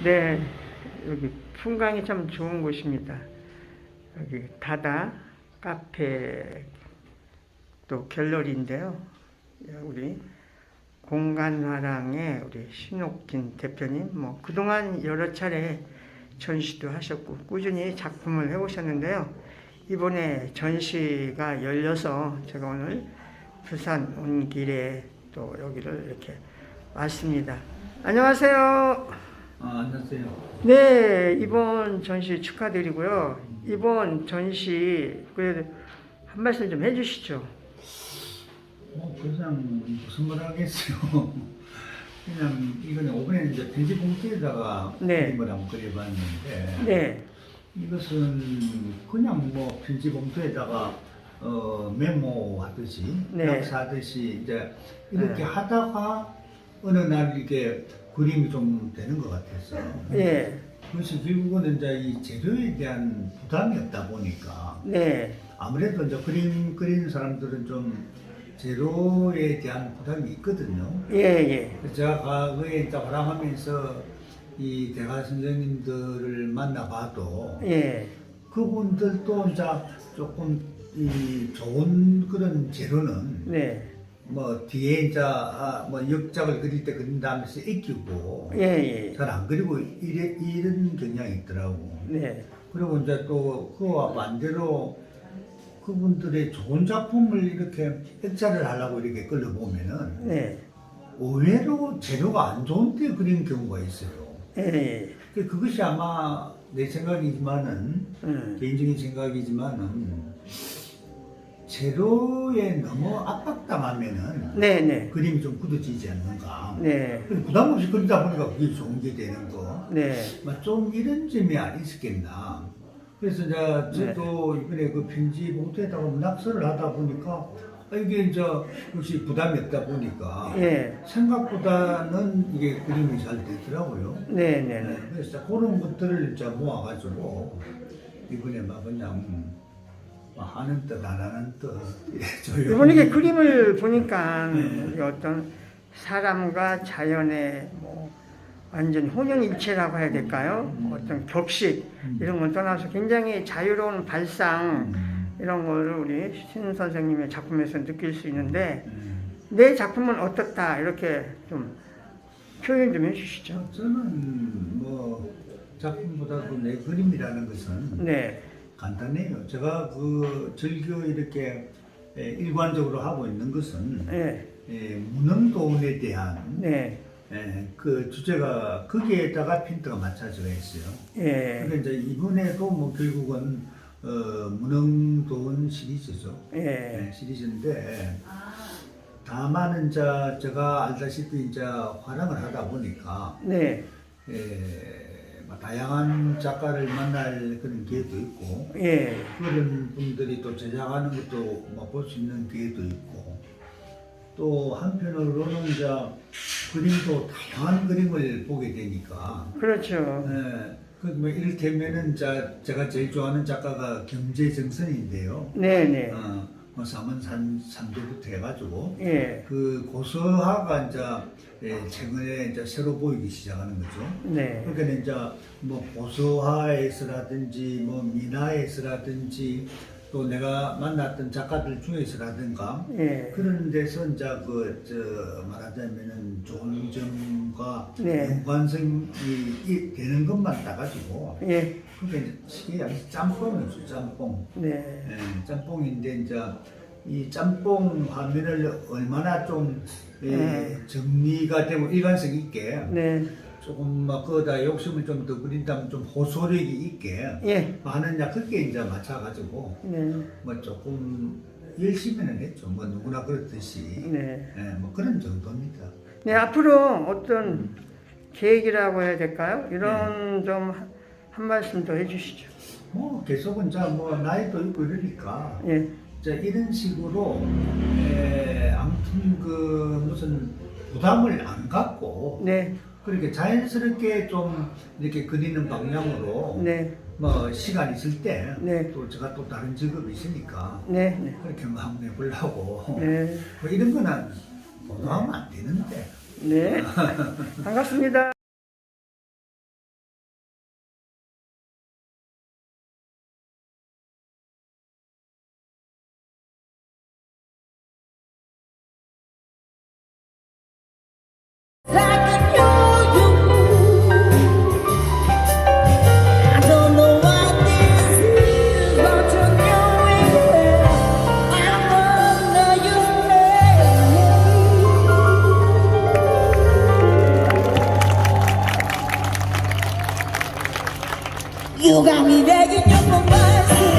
네, 여기 풍광이 참 좋은 곳입니다. 여기 다다 카페 또 갤러리인데요. 예, 우리 공간화랑의 우리 신옥진 대표님, 뭐 그동안 여러 차례 전시도 하셨고 꾸준히 작품을 해오셨는데요. 이번에 전시가 열려서 제가 오늘 부산 온 길에 또 여기를 이렇게 왔습니다. 안녕하세요. 아, 안녕하세요. 네, 이번 전시 축하드리고요. 이번 전시 그래도 한 말씀 좀 해주시죠. 뭐 그냥 무슨 말 하겠어요. 그냥 이거는 오번에 이제 편지 봉투에다가 네. 그림을 한번 그려봤는데 네, 이것은 그냥 뭐 편지 봉투에다가 어, 메모하듯이 네. 약사하듯이 이제 이렇게 네. 하다가 어느 날 이게 그림이 좀 되는 것 같아서. 예, 그래서 결국은 이제 이 재료에 대한 부담이 없다 보니까 네, 아무래도 이제 그림 그리는 사람들은 좀 재료에 대한 부담이 있거든요. 예, 예, 그래서 제가 과거에 이제 활동하면서 이 대가 선생님들을 만나봐도 예, 그분들도 이제 조금 이 좋은 그런 재료는 네, 뭐 뒤에 이제 아, 뭐 역작을 그릴 때 그린 다음에서 익히고 예, 예, 잘 안 그리고 이래, 이런 경향이 있더라고. 네, 그리고 이제 또 그와 반대로 그분들의 좋은 작품을 이렇게 액자를 하려고 이렇게 끌어보면은 네, 의외로 재료가 안 좋은데 그린 경우가 있어요. 예, 예, 그- 그것이 아마 내 생각이지만은 음, 개인적인 생각이지만은 재료에 너무 압박당하면은 네, 네, 그림이 좀 굳어지지 않는가. 네, 부담 없이 그리다 보니까 그게 좋은 게 되는 거. 네, 뭐좀 이런 점이 안 있었겠나. 그래서 이제 네. 저도 이번에 그 편지 봉투에다가 낙서를 하다 보니까 아, 이게 이제 역시 부담이 없다 보니까 예, 생각보다는 이게 그림이 잘 되더라고요. 네, 네, 네, 그래서 그런 것들을 이제 모아가지고 이번에 막 그냥 막 하는 뜻 안 하는 뜻 이번 이게 그림을 보니까 네. 어떤 사람과 자연의 뭐 완전 혼연일체라고 해야 될까요? 어떤 격식 이런 걸 떠나서 굉장히 자유로운 발상 음, 이런 거를 우리 신 선생님의 작품에서 느낄 수 있는데 음. 내 작품은 어떻다 이렇게 좀 표현 좀 해주시죠. 저는 뭐 작품보다도 내 그림이라는 것은 네, 간단해요. 제가 그 즐겨 이렇게 에, 일관적으로 하고 있는 것은 네, 에, 무능도원에 대한 네, 에, 그 주제가 거기에다가 핀트가 맞춰져 있어요. 예, 그러니까 이제 이번에도 뭐 결국은 어, 무능도원 시리즈죠. 예, 네, 시리즈인데 다만 이제 제가 알다시피 이제 활용을 하다 보니까 네, 에, 뭐 다양한 작가를 만날 그런 기회도 있고 예, 그런 분들이 또 제작하는 것도 볼 수 있는 기회도 있고 또 한편으로는 이제 그림도 다양한 그림을 보게 되니까 그렇죠. 예, 그뭐 이를테면은 자, 제가 제일 좋아하는 작가가 경제정선인데요. 네, 네, 어, 뭐 삼원산 삼도부터 해가지고 예, 그 고서화가 이제 예, 최근에 이제 새로 보이기 시작하는 거죠. 네, 그러니까 이제 뭐 고서화에서라든지 뭐 민화에서라든지 또 내가 만났던 작가들 중에서라든가 예, 그런 데서 이제 그저 말하자면은 좋은 점과 네. 연관성이 이- 되는 것만 따가지고 예, 그게 이제 이게 짬뽕이죠 짬뽕. 네, 예, 짬뽕인데 이제 이 짬뽕 화면을 얼마나 좀 예, 음. 정리가 되고 일관성 있게 네, 조금 막 거기다 욕심을 좀 더 부린다면 좀 호소력이 있게 예, 하느냐 그게 이제 맞춰가지고 네, 뭐 조금 열심히는 했죠 뭐 누구나 그렇듯이 네. 예, 뭐 그런 정도입니다. 네, 앞으로 어떤 계획이라고 해야 될까요? 이런 좀한 말씀 더 해주시죠. 뭐 계속은 자뭐 나이도 있고 이러니까 예, 자 이런 식으로 에, 아무튼 그 무슨 부담을 안 갖고 네, 그렇게 자연스럽게 좀 이렇게 그리는 방향으로 네, 뭐 시간 있을 때 또 네. 제가 또 다른 직업이 있으니까 네, 네, 그렇게 뭐 한번 해보려고. 네, 뭐 이런 거는 보도하면 안 되는데. 네. 반갑습니다. You got me begging you for mercy.